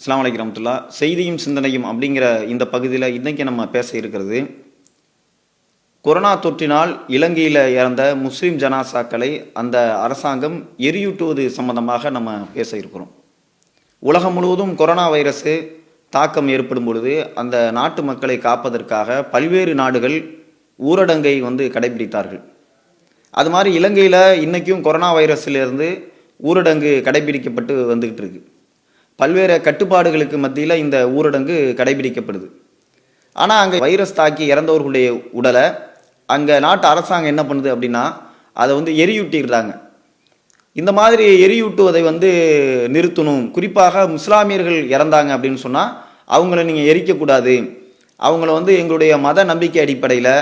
இஸ்லாம் அலைக்கும் ரமத்துல்லா செய்தியும் சிந்தனையும் அப்படிங்கிற இந்த பகுதியில் இன்றைக்கி நம்ம பேச இருக்கிறது. கொரோனா தொற்றினால் இலங்கையில் இறந்த முஸ்லீம் ஜனாசாக்களை அந்த அரசாங்கம் எரியூட்டுவது சம்பந்தமாக நம்ம பேச இருக்கிறோம். உலகம் முழுவதும் கொரோனா வைரஸு தாக்கம் ஏற்படும் பொழுது அந்த நாட்டு மக்களை காப்பதற்காக பல்வேறு நாடுகள் ஊரடங்கை வந்து கடைபிடித்தார்கள். அது மாதிரி இலங்கையில் இன்றைக்கும் கொரோனா வைரஸிலிருந்து ஊரடங்கு கடைபிடிக்கப்பட்டு வந்துக்கிட்டு இருக்குது பல்வேறு கட்டுப்பாடுகளுக்கு மத்தியில் இந்த ஊரடங்கு கடைபிடிக்கப்படுது. ஆனால் அங்கே வைரஸ் தாக்கி இறந்தவர்களுடைய உடலை அங்கே நாட்டு அரசாங்கம் என்ன பண்ணுது அப்படின்னா அதை வந்து எரியூட்டிடுறாங்க. இந்த மாதிரி எரியூட்டுவதை வந்து நிறுத்தணும். குறிப்பாக முஸ்லாமியர்கள் இறந்தாங்க அப்படின்னு சொன்னால் அவங்கள நீங்கள் எரிக்கக்கூடாது. அவங்கள வந்து எங்களுடைய மத நம்பிக்கை அடிப்படையில்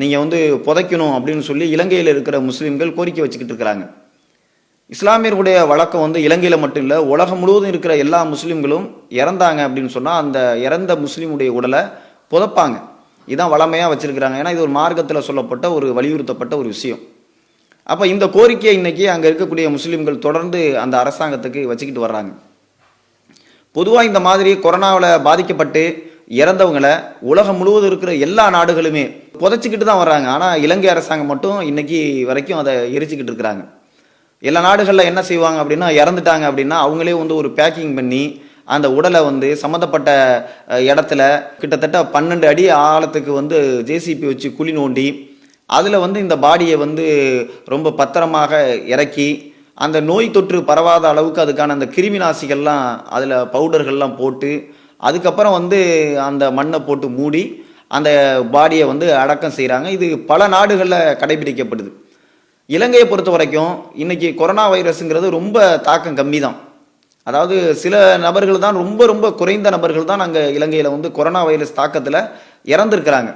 நீங்கள் வந்து புதைக்கணும் அப்படின்னு சொல்லி இலங்கையில் இருக்கிற முஸ்லீம்கள் கோரிக்கை வச்சுக்கிட்டு இருக்கிறாங்க. இஸ்லாமியர்களுடைய வழக்கம் வந்து இலங்கையில் மட்டும் இல்லை உலகம் முழுவதும் இருக்கிற எல்லா முஸ்லீம்களும் இறந்தாங்க அப்படின்னு சொன்னால் அந்த இறந்த முஸ்லீமுடைய உடலை புதைப்பாங்க. இதான் வளமையாக வச்சுருக்கிறாங்க. ஏன்னா இது ஒரு மார்க்கத்தில் சொல்லப்பட்ட ஒரு வலியுறுத்தப்பட்ட ஒரு விஷயம். அப்போ இந்த கோரிக்கையை இன்றைக்கி அங்கே இருக்கக்கூடிய முஸ்லீம்கள் தொடர்ந்து அந்த அரசாங்கத்துக்கு வச்சுக்கிட்டு வர்றாங்க. பொதுவாக இந்த மாதிரி கொரோனாவில் பாதிக்கப்பட்டு இறந்தவங்களை உலகம் முழுவதும் இருக்கிற எல்லா நாடுகளுமே புதைச்சிக்கிட்டு தான் வர்றாங்க. ஆனால் இலங்கை அரசாங்கம் மட்டும் இன்னைக்கு வரைக்கும் அதை எரிச்சிக்கிட்டு இருக்கிறாங்க. எல்லா நாடுகளில் என்ன செய்வாங்க அப்படின்னா இறந்துட்டாங்க அப்படின்னா அவங்களே வந்து ஒரு பேக்கிங் பண்ணி அந்த உடலை வந்து சம்மந்தப்பட்ட இடத்துல கிட்டத்தட்ட பன்னெண்டு அடி ஆழத்துக்கு வந்து ஜேசிபி வச்சு குழி நோண்டி அதில் வந்து இந்த பாடியை வந்து ரொம்ப பத்திரமாக இறக்கி அந்த நோய் தொற்று பரவாத அளவுக்கு அதுக்கான அந்த கிருமி நாசிகள்லாம் அதில் பவுடர்கள்லாம் போட்டு அதுக்கப்புறம் வந்து அந்த மண்ணை போட்டு மூடி அந்த பாடியை வந்து அடக்கம் செய்கிறாங்க இது பல நாடுகளில் கடைபிடிக்கப்படுது. இலங்கையை பொறுத்த வரைக்கும் இன்னைக்கு கொரோனா வைரஸுங்கிறது ரொம்ப தாக்கம் கம்மி தான் அதாவது சில நபர்கள் தான் ரொம்ப ரொம்ப குறைந்த நபர்கள் தான் அங்கே இலங்கையில் வந்து கொரோனா வைரஸ் தாக்கத்தில் இறந்துருக்கிறாங்க.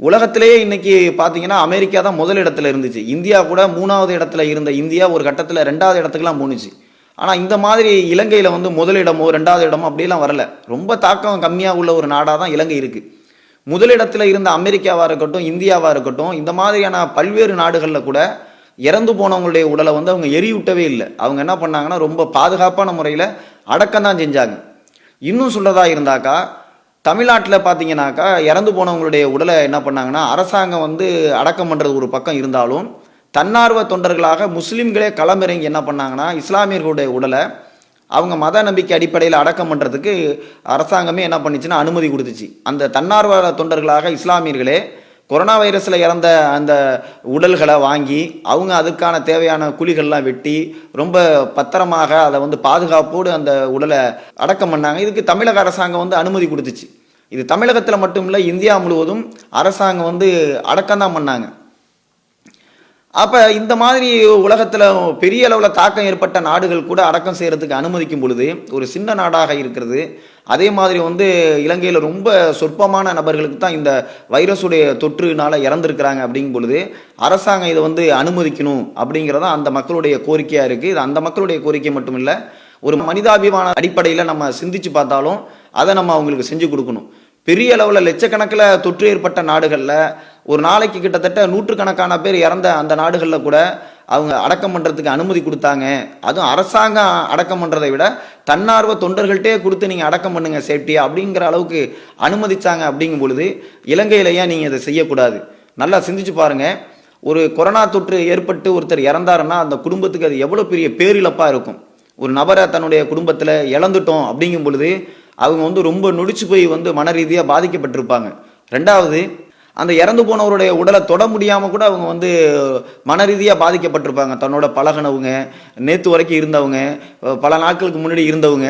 உலகத்திலேயே இன்னைக்கு பார்த்தீங்கன்னா அமெரிக்கா தான் முதல் இடத்துல இருந்துச்சு. இந்தியா கூட மூணாவது இடத்துல இருந்த இந்தியா ஒரு கட்டத்தில் ரெண்டாவது இடத்துக்குலாம் போணுச்சு. ஆனால் இந்த மாதிரி இலங்கையில் வந்து முதலிடமோ ரெண்டாவது இடமோ அப்படிலாம் வரல. ரொம்ப தாக்கம் கம்மியாக உள்ள ஒரு நாடாக தான் இலங்கை இருக்குது முதலிடத்தில் இருந்த அமெரிக்காவாக இருக்கட்டும் இந்தியாவாக இருக்கட்டும் இந்த மாதிரியான பல்வேறு நாடுகளில் கூட இறந்து போனவங்களுடைய உடலை வந்து அவங்க எரியூட்டவே இல்லை. அவங்க என்ன பண்ணாங்கன்னா ரொம்ப பாதுகாப்பான முறையில் அடக்கம் தான் செஞ்சாங்க. இன்னும் சொல்கிறதா இருந்தாக்கா தமிழ்நாட்டில் பார்த்தீங்கன்னாக்கா இறந்து போனவங்களுடைய உடலை என்ன பண்ணாங்கன்னா அரசாங்கம் வந்து அடக்கம் பண்ணுறது ஒரு பக்கம் இருந்தாலும் தன்னார்வ தொண்டர்களாக முஸ்லீம்களே களமிறங்கி என்ன பண்ணாங்கன்னா இஸ்லாமியர்களுடைய உடலை அவங்க மத நம்பிக்கை அடிப்படையில் அடக்கம் பண்ணுறதுக்கு அரசாங்கமே என்ன பண்ணுச்சுன்னா அனுமதி கொடுத்துச்சு. அந்த தன்னார்வ தொண்டர்களாக இஸ்லாமியர்களே கொரோனா வைரஸில் இறந்த அந்த உடல்களை வாங்கி அவங்க அதுக்கான தேவையான குழிகள்லாம் வெட்டி ரொம்ப பத்திரமாக அதை வந்து பாதுகாப்போடு அந்த உடலை அடக்கம் பண்ணாங்க. இதுக்கு தமிழக அரசாங்கம் வந்து அனுமதி கொடுத்துச்சு. இது தமிழகத்தில் மட்டும் இல்லை இந்தியா முழுவதும் அரசாங்கம் வந்து அடக்கம் தான் பண்ணாங்க. அப்போ இந்த மாதிரி உலகத்தில் பெரிய அளவில் தாக்கம் ஏற்பட்ட நாடுகள் கூட அடக்கம் செய்கிறதுக்கு அனுமதிக்கும் பொழுது ஒரு சின்ன நாடாக இருக்கிறது. அதே மாதிரி வந்து இலங்கையில் ரொம்ப சொற்பமான நபர்களுக்கு தான் இந்த வைரஸுடைய தொற்றுனால இறந்துருக்கிறாங்க அப்படிங்கும் பொழுது அரசாங்கம் இதை வந்து அனுமதிக்கணும் அப்படிங்கிறதா அந்த மக்களுடைய கோரிக்கையாக இருக்குது இது அந்த மக்களுடைய கோரிக்கை மட்டும் இல்லை ஒரு மனிதாபிமான அடிப்படையில் நம்ம சிந்திச்சு பார்த்தாலும் அதை நம்ம அவங்களுக்கு செஞ்சு கொடுக்கணும். பெரிய அளவில் லட்சக்கணக்கில் தொற்று ஏற்பட்ட நாடுகளில் ஒரு நாளைக்கு கிட்டத்தட்ட நூற்றுக்கணக்கான பேர் இறந்த அந்த நாடுகளில் கூட அவங்க அடக்கம் பண்ணுறதுக்கு அனுமதி கொடுத்தாங்க. அதுவும் அரசாங்கம் அடக்கம் பண்ணுறதை விட தன்னார்வ தொண்டர்கள்ட்டே கொடுத்து நீங்கள் அடக்கம் பண்ணுங்க சேஃப்டியாக அப்படிங்கிற அளவுக்கு அனுமதிச்சாங்க அப்படிங்கும் பொழுது இலங்கையில ஏன் நீங்கள் இதை செய்யக்கூடாது? நல்லா சிந்திச்சு பாருங்க. ஒரு கொரோனா தொற்று ஏற்பட்டு ஒருத்தர் இறந்தாருன்னா அந்த குடும்பத்துக்கு அது எவ்வளோ பெரிய பேரிழப்பாக இருக்கும். ஒரு நபரை தன்னுடைய குடும்பத்தில் இழந்துட்டோம் அப்படிங்கும் பொழுது அவங்க வந்து ரொம்ப நொடிச்சு போய் வந்து மன ரீதியாக பாதிக்கப்பட்டிருப்பாங்க. ரெண்டாவது அந்த இறந்து போனவருடைய உடலை தொட முடியாமல் கூட அவங்க வந்து மன ரீதியாக பாதிக்கப்பட்டிருப்பாங்க. தன்னோட பழகினவங்க நேற்று வரைக்கும் இருந்தவங்க பல நாட்களுக்கு முன்னாடி இருந்தவங்க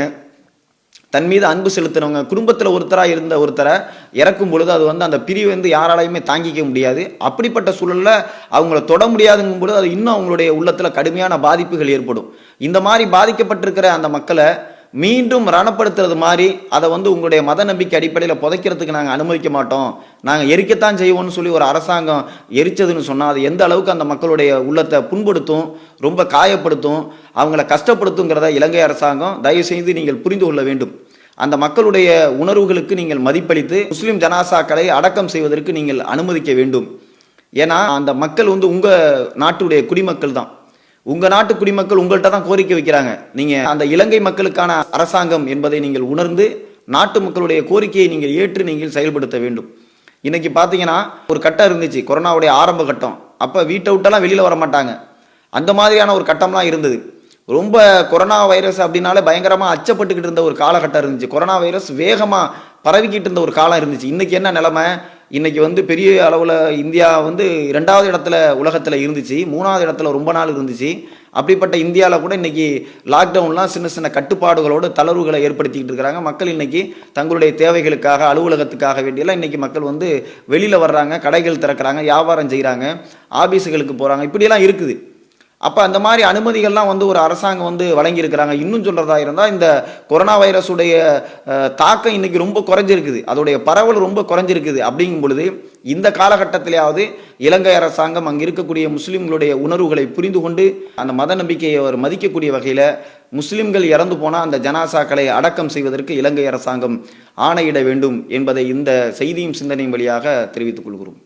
தன் மீது அன்பு செலுத்தினவங்க குடும்பத்தில் ஒருத்தராக இருந்த ஒருத்தரை இறக்கும் பொழுது அது வந்து அந்த பிரிவு வந்து யாராலையுமே தாங்கிக்க முடியாது. அப்படிப்பட்ட சூழலில் அவங்கள தொட முடியாதுங்கும் பொழுது அது இன்னும் அவங்களுடைய உள்ளத்தில் கடுமையான பாதிப்புகள் ஏற்படும். இந்த மாதிரி பாதிக்கப்பட்டிருக்கிற அந்த மக்களை மீண்டும் ரணப்படுத்துறது மாதிரி அதை வந்து உங்களுடைய மத நம்பிக்கை அடிப்படையில் புதைக்கிறதுக்கு நாங்கள் அனுமதிக்க மாட்டோம். நாங்கள் எரிக்கத்தான் செய்வோம்னு சொல்லி ஒரு அரசாங்கம் எரிச்சதுன்னு சொன்னால் அது எந்த அளவுக்கு அந்த மக்களுடைய உள்ளத்தை புண்படுத்தும் ரொம்ப காயப்படுத்தும் அவங்கள கஷ்டப்படுத்துங்கிறத இலங்கை அரசாங்கம் தயவு செய்து நீங்கள் புரிந்து கொள்ள வேண்டும். அந்த மக்களுடைய உணர்வுகளுக்கு நீங்கள் மதிப்பளித்து முஸ்லீம் ஜனாசாக்களை அடக்கம் செய்வதற்கு நீங்கள் அனுமதிக்க வேண்டும். ஏன்னா அந்த மக்கள் வந்து உங்கள் நாட்டுடைய குடிமக்கள் தான். உங்க நாட்டு குடிமக்கள் உங்கள்கிட்ட தான் கோரிக்கை வைக்கிறாங்க. நீங்க அந்த இலங்கை மக்களுக்கான அரசாங்கம் என்பதை நீங்கள் உணர்ந்து நாட்டு மக்களுடைய கோரிக்கையை நீங்கள் ஏற்று நீங்கள் செயல்படுத்த வேண்டும். இன்னைக்கு பார்த்தீங்கன்னா ஒரு கட்டம் இருந்துச்சு கொரோனாவுடைய ஆரம்ப கட்டம். அப்போ வீட்டை விட்டெல்லாம் வெளியில் வர மாட்டாங்க. அந்த மாதிரியான ஒரு கட்டம்லாம் இருந்தது. ரொம்ப கொரோனா வைரஸ் அப்படின்னாலே பயங்கரமாக அச்சப்பட்டுக்கிட்டு இருந்த ஒரு காலகட்டம் இருந்துச்சு. கொரோனா வைரஸ் வேகமாக பரவிக்கிட்டு இருந்த ஒரு காலம் இருந்துச்சு. இன்னைக்கு என்ன நிலமை? இன்றைக்கி வந்து பெரிய அளவில் இந்தியா வந்து ரெண்டாவது இடத்துல உலகத்தில் இருந்துச்சு மூணாவது இடத்துல ரொம்ப நாள் இருந்துச்சு. அப்படிப்பட்ட இந்தியாவில் கூட இன்றைக்கி லாக்டவுன்லாம் சின்ன சின்ன கட்டுப்பாடுகளோடு தளர்வுகளை ஏற்படுத்திக்கிட்டு இருக்கிறாங்க மக்கள் இன்றைக்கி தங்களுடைய தேவைகளுக்காக அலுவலகத்துக்காக வேண்டியெல்லாம் இன்றைக்கி மக்கள் வந்து வெளியில் வர்றாங்க கடைகள் திறக்கிறாங்க வியாபாரம் செய்கிறாங்க ஆபீஸுகளுக்கு போகிறாங்க இப்படியெல்லாம் இருக்குது. அப்போ அந்த மாதிரி அனுமதிகள்லாம் வந்து ஒரு அரசாங்கம் வந்து வழங்கியிருக்கிறாங்க. இன்னும் சொல்கிறதா இருந்தால் இந்த கொரோனா வைரஸுடைய தாக்கம் இன்றைக்கி ரொம்ப குறைஞ்சிருக்குது. அதோடைய பரவல் ரொம்ப குறைஞ்சிருக்குது. அப்படிங்கும் பொழுது இந்த காலகட்டத்திலேயாவது இலங்கை அரசாங்கம் அங்கே இருக்கக்கூடிய முஸ்லீம்களுடைய உணர்வுகளை புரிந்து கொண்டு அந்த மத நம்பிக்கையை அவர் மதிக்கக்கூடிய வகையில் முஸ்லிம்கள் இறந்து போனால் அந்த ஜனாசாக்களை அடக்கம் செய்வதற்கு இலங்கை அரசாங்கம் ஆணையிட வேண்டும் என்பதை இந்த செய்தியும் சிந்தனையும் வழியாக தெரிவித்துக் கொள்கிறோம்.